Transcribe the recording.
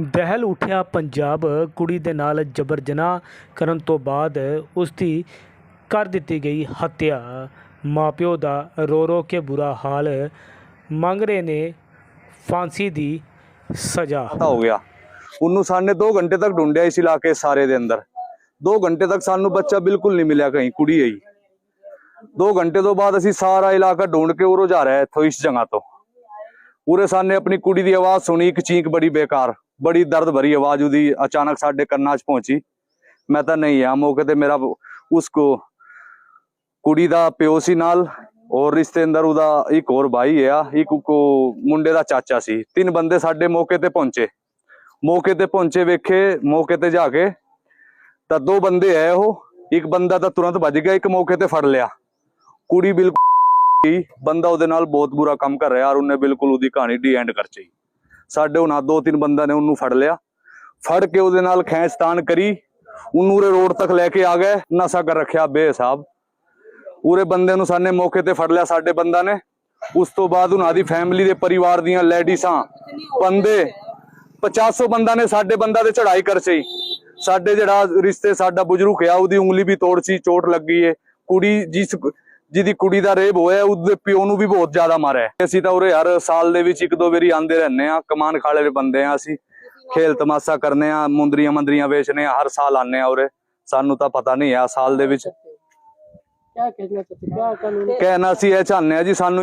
ਦਹਿਲ ਉੱਠਿਆ ਪੰਜਾਬ, ਕੁੜੀ ਦੇ ਨਾਲ ਜਬਰ ਜਨਾਹ ਕਰਨ ਤੋਂ ਬਾਅਦ ਉਸ ਦੀ ਕਰ ਦਿੱਤੀ ਗਈ ਹੱਤਿਆ। ਮਾਪਿਓ ਦਾ ਰੋ ਰੋ ਕੇ ਬੁਰਾ ਹਾਲ ਮੰਗ ਰਹੇ ਨੇ ਫਾਂਸੀ ਦੀ ਸਜ਼ਾ। ਹੋ ਗਿਆ। ਉਹਨੂੰ ਸਾਨੇ 2 ਘੰਟੇ ਤੱਕ ਢੂੰਡਿਆ ਇਸ ਇਲਾਕੇ ਸਾਰੇ ਦੇ ਅੰਦਰ। 2 ਘੰਟੇ ਤੱਕ ਸਾਨੂੰ ਬੱਚਾ ਬਿਲਕੁਲ ਨਹੀਂ ਮਿਲਿਆ ਕहीं ਕੁੜੀ ਆਈ। 2 ਘੰਟੇ ਤੋਂ ਬਾਅਦ ਅਸੀਂ ਸਾਰਾ ਇਲਾਕਾ ਢੂੰਡ ਕੇ ਉਰੋ ਜਾ ਰਿਹਾ ਇੱਥੋਂ ਇਸ ਜਗ੍ਹਾ ਤੋਂ। ਉਰੇ ਸਾਨੇ ਆਪਣੀ ਕੁੜੀ ਦੀ ਆਵਾਜ਼ ਸੁਣੀ, ਇੱਕ ਚੀਂਕ ਬੜੀ ਬੇਕਾਰ। ਬੜੀ ਦਰਦ ਭਰੀ ਆਵਾਜ਼ ਉਹਦੀ, ਅਚਾਨਕ ਸਾਡੇ ਕੰਨਾਂ 'ਚ ਪਹੁੰਚੀ। ਮੈਂ ਤਾਂ ਨਹੀਂ ਆ, ਮੌਕੇ ਤੇ ਮੇਰਾ ਉਸਕੋ ਕੁੜੀ ਦਾ ਪਿਓ ਸੀ ਨਾਲ, ਔਰ ਰਿਸ਼ਤੇ ਅੰਦਰ ਉਹਦਾ ਇੱਕ ਹੋਰ ਭਾਈ ਆ, ਇੱਕ ਕੋ ਮੁੰਡੇ ਦਾ ਚਾਚਾ ਸੀ। ਤਿੰਨ ਬੰਦੇ ਸਾਡੇ ਮੌਕੇ ਤੇ ਪਹੁੰਚੇ। ਮੌਕੇ ਤੇ ਪਹੁੰਚੇ ਵੇਖੇ, ਮੌਕੇ ਤੇ ਜਾ ਕੇ ਤਾਂ ਦੋ ਬੰਦੇ ਆਏ ਉਹ, ਇੱਕ ਬੰਦਾ ਤਾਂ ਤੁਰੰਤ ਭੱਜ ਗਿਆ, ਇੱਕ ਮੌਕੇ ਤੇ ਫੜ ਲਿਆ। ਕੁੜੀ ਬਿਲਕੁਲ ਬੰਦਾ ਉਹਦੇ ਨਾਲ ਬਹੁਤ ਬੁਰਾ ਕੰਮ ਕਰ ਰਿਹਾ, ਔਰ ਉਹਨੇ ਬਿਲਕੁਲ ਉਹਦੀ ਕਹਾਣੀ ਡੀ ਐਂਡ ਕਰ ਚਈ ਸਾਡੇ ਉਹਨਾਂ ਦੋ ਤਿੰਨ ਬੰਦਾ ਨੇ ਉਹਨੂੰ ਫੜ ਲਿਆ। ਫੜ ਕੇ ਉਹਦੇ ਨਾਲ ਖੈਂਚਤਾਨ ਕਰੀ। ਉਹਨੂੰ ਉਰੇ ਰੋਡ ਤੱਕ ਲੈ ਕੇ ਆ ਗਏ। ਨਸ਼ਾ ਕਰ ਰੱਖਿਆ ਬੇਹਿਸਾਬ। ਪੂਰੇ ਬੰਦੇ ਨੂੰ ਸਾਨੇ ਮੌਕੇ ਤੇ ਫੜ ਲਿਆ ਸਾਡੇ ਬੰਦਾ ਨੇ। ਉਸ ਤੋਂ ਬਾਅਦ ਉਹਨਾਂ ਦੀ ਫੈਮਿਲੀ ਦੇ ਪਰਿਵਾਰ ਦੀਆਂ ਲੇਡੀਸਾਂ ਬੰਦੇ 500 ਬੰਦਾ ਨੇ ਸਾਡੇ ਬੰਦਾ ਤੇ ਚੜਾਈ ਕਰ ਸਾਡੇ ਜਿਹੜਾ ਰਿਸ਼ਤੇ ਸਾਡਾ ਬਜ਼ੁਰਗ ਆ, ਉਹਦੀ ਉਂਗਲੀ ਵੀ ਤੋੜ ਸੀ ਚੋਟ ਲੱਗੀ ਏ। ਕੁੜੀ ਜਿਸ ਜਿਹਦੀ ਕੁੜੀ ਦਾ ਰੇਪ ਹੋਇਆ ਉਹਦੇ ਪਿਓ ਨੂੰ ਵੀ ਬਹੁਤ ਜ਼ਿਆਦਾ ਮਾਰਿਆ ਅਸੀਂ ਤਾਂ ਉਰੇ ਹਰ ਸਾਲ ਦੇ ਵਿੱਚ ਇੱਕ ਦੋ ਵਾਰੀ ਆਂਦੇ ਰਹਿੰਦੇ ਆ ਕਮਾਨ ਖਾਲੇ ਦੇ ਬੰਦੇ ਆ ਅਸੀਂ। ਖੇਲ ਤਮਾਸ਼ਾ ਕਰਨੇ ਆ ਮੁੰਦਰੀਆਂ ਮੰਦਰੀਆਂ ਵੇਚਨੇ ਆ ਹਰ ਸਾਲ ਆਨੇ ਆ ਉਰੇ। ਸਾਨੂੰ ਤਾਂ ਪਤਾ ਨਹੀਂ ਆ ਸਾਲ ਦੇ ਵਿੱਚ। ਕਹਿਣਾ ਸੀ ਇਹ ਚਾਹੁੰਦੇ ਆ ਜੀ ਸਾਨੂੰ